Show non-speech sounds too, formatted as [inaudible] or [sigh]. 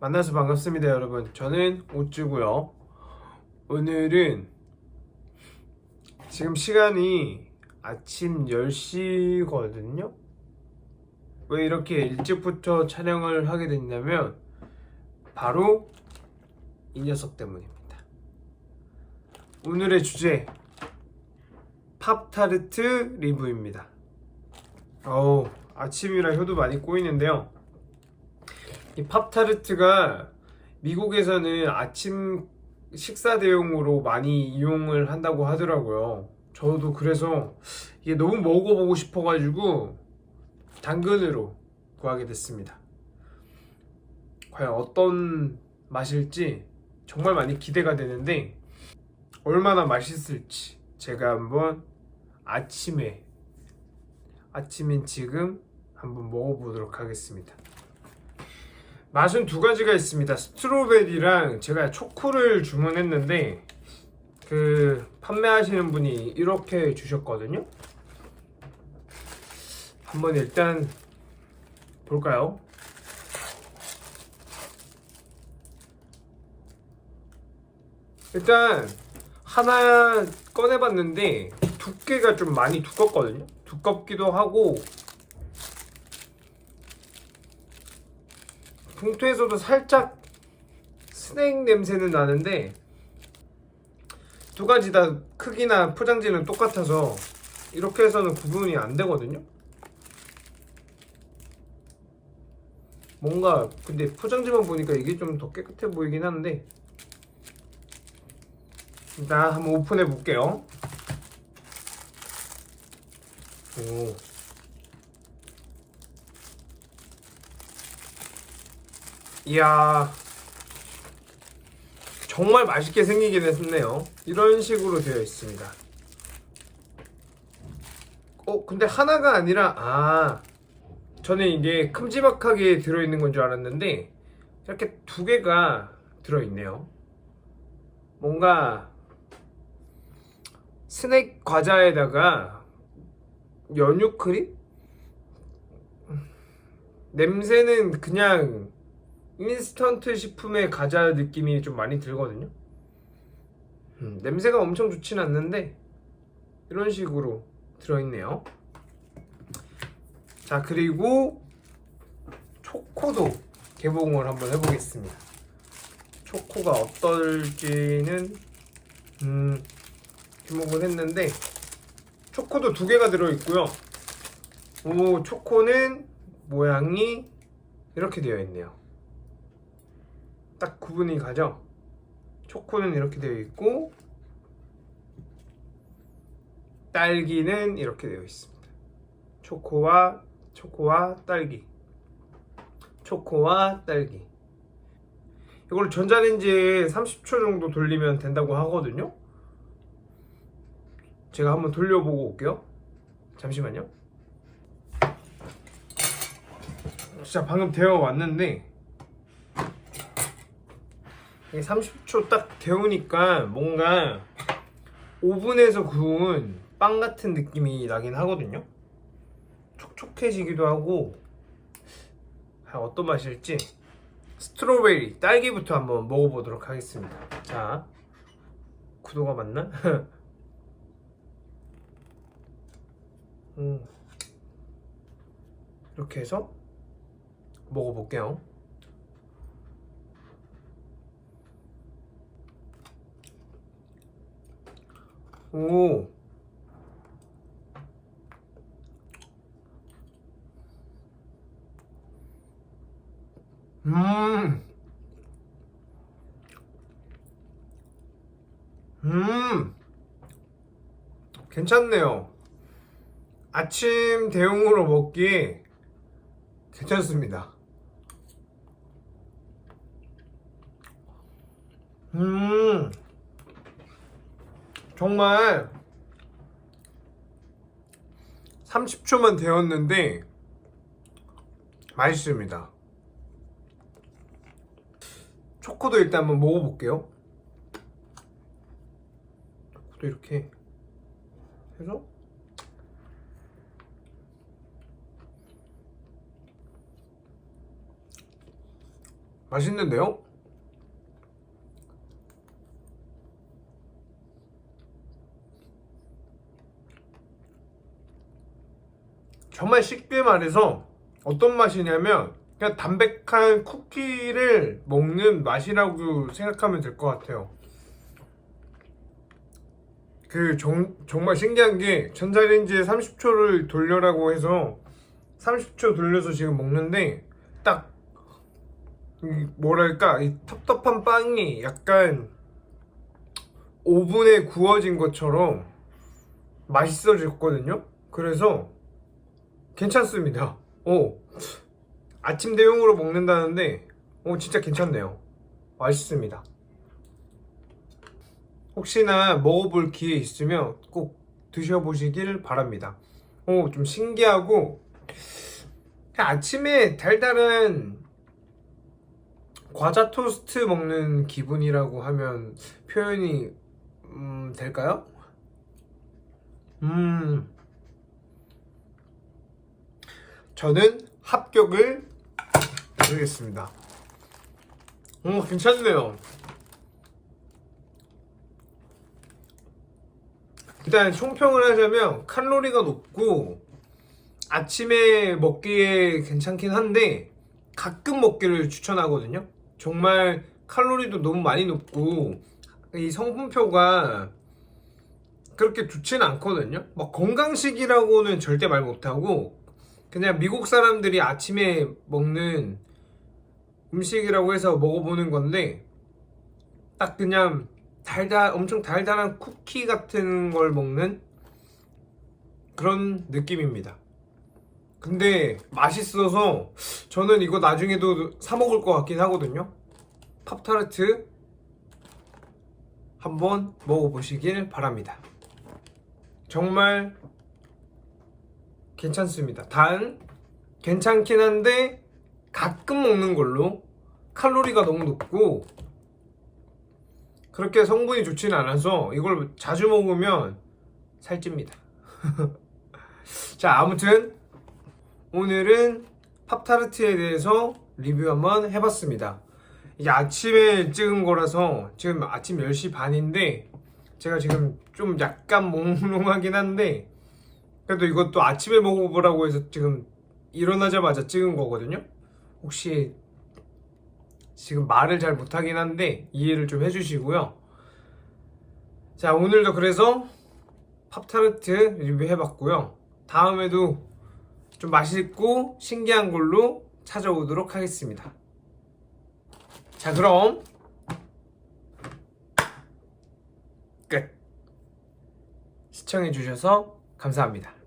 만나서 반갑습니다, 여러분. 저는 오쭈고요. 오늘은 지금 시간이 아침 10시거든요. 왜 이렇게 일찍부터 촬영을 하게 됐냐면 바로 이 녀석 때문입니다. 오늘의 주제 팝타르트 리뷰입니다. 어우 아침이라 혀도 많이 꼬이는데요. 이 팝타르트가 미국에서는 아침 식사 대용으로 많이 이용을 한다고 하더라고요. 저도 그래서 이게 너무 먹어보고 싶어가지고 당근으로 구하게 됐습니다. 과연 어떤 맛일지 정말 많이 기대가 되는데 얼마나 맛있을지 제가 한번 아침에 아침인 지금 한번 먹어보도록 하겠습니다. 맛은 두 가지가 있습니다. 스트로베리랑 제가 초코를 주문했는데 그 판매하시는 분이 이렇게 주셨거든요. 한번 일단 볼까요? 일단 하나 꺼내봤는데 두께가 좀 많이 두껍거든요. 두껍기도 하고 봉투에서도 살짝 스낵 냄새는 나는데 두 가지 다 크기나 포장지는 똑같아서 이렇게 해서는 구분이 안 되거든요. 뭔가 근데 포장지만 보니까 이게 좀 더 깨끗해 보이긴 한데 일단 한번 오픈해 볼게요. 오. 이야. 정말 맛있게 생기긴 했네요. 이런 식으로 되어 있습니다. 어, 근데 하나가 아니라, 아. 저는 이게 큼지막하게 들어있는 건 줄 알았는데, 이렇게 두 개가 들어있네요. 뭔가, 스낵 과자에다가 연유 크림? 냄새는 그냥 인스턴트 식품의 과자 느낌이 좀 많이 들거든요. 음, 냄새가 엄청 좋진 않는데 이런 식으로 들어있네요. 자 그리고 초코도 개봉을 한번 해보겠습니다. 초코가 어떨지는 음, 주목을 했는데 초코도 두 개가 들어있고요. 오 초코는 모양이 이렇게 되어 있네요. 딱 구분이 가죠. 초코는 이렇게 되어 있고 딸기는 이렇게 되어 있습니다. 초코와 초코와 딸기. 초코와 딸기. 이걸 전자레인지에 30초 정도 돌리면 된다고 하거든요. 제가 한번 돌려보고 올게요. 잠시만요. 진짜 방금 데워 왔는데 이게 30초 딱 데우니까 뭔가 오븐에서 구운 빵 같은 느낌이 나긴 하거든요. 촉촉해지기도 하고 과연 어떤 맛일지 스트로베리 딸기부터 한번 먹어보도록 하겠습니다. 자 구도가 맞나? [laughs] 음. 이렇게 해서 먹어볼게요. 오. 음. 음. 괜찮네요. 아침 대용으로 먹기에 괜찮습니다. 음, 정말 30초만 데웠는데 맛있습니다. 초코도 일단 한번 먹어볼게요. 초코도 이렇게 해서 맛있는데요? 정말 쉽게 말해서 어떤 맛이냐면 그냥 담백한 쿠키를 먹는 맛이라고 생각하면 될 것 같아요. 그 정, 정말 신기한 게 전자레인지에 30초를 돌려라고 해서 30초 돌려서 지금 먹는데 딱이 뭐랄까 이 텁텁한 빵이 약간 오븐에 구워진 것처럼 맛있어졌거든요. 그래서 괜찮습니다. 오 아침 대용으로 먹는다는데 오 진짜 괜찮네요. 맛있습니다. 혹시나 먹어볼 기회 있으면 꼭 드셔보시길 바랍니다. 오, 좀 신기하고, 아침에 달달한 과자 토스트 먹는 기분이라고 하면 표현이, 음, 될까요? 음, 저는 합격을 드리겠습니다. 오, 괜찮네요. 일단 총평을 하자면 칼로리가 높고 아침에 먹기에 괜찮긴 한데 가끔 먹기를 추천하거든요. 정말 칼로리도 너무 많이 높고 이 성분표가 그렇게 좋지는 않거든요. 막 건강식이라고는 절대 말 못하고 그냥 미국 사람들이 아침에 먹는 음식이라고 해서 먹어보는 건데 딱 그냥 달달 엄청 달달한 쿠키 같은 걸 먹는 그런 느낌입니다. 근데 맛있어서 저는 이거 나중에도 사 먹을 것 같긴 하거든요. 팝타르트 한번 먹어보시길 바랍니다. 정말 괜찮습니다. 단 괜찮긴 한데 가끔 먹는 걸로 칼로리가 너무 높고 그렇게 성분이 좋지는 않아서 이걸 자주 먹으면 살찝니다. [laughs] 자, 아무튼 오늘은 팝타르트에 대해서 리뷰 한번 해봤습니다. 이게 아침에 찍은 거라서 지금 아침 10시 반인데 제가 지금 좀 약간 몽롱하긴 한데 그래도 이것도 아침에 먹어보라고 해서 지금 일어나자마자 찍은 거거든요. 혹시 지금 말을 잘 못하긴 한데 이해를 좀 해주시고요. 자 오늘도 그래서 팝타르트 리뷰해봤고요. 다음에도 좀 맛있고 신기한 걸로 찾아오도록 하겠습니다. 자 그럼 끝. 시청해주셔서 감사합니다.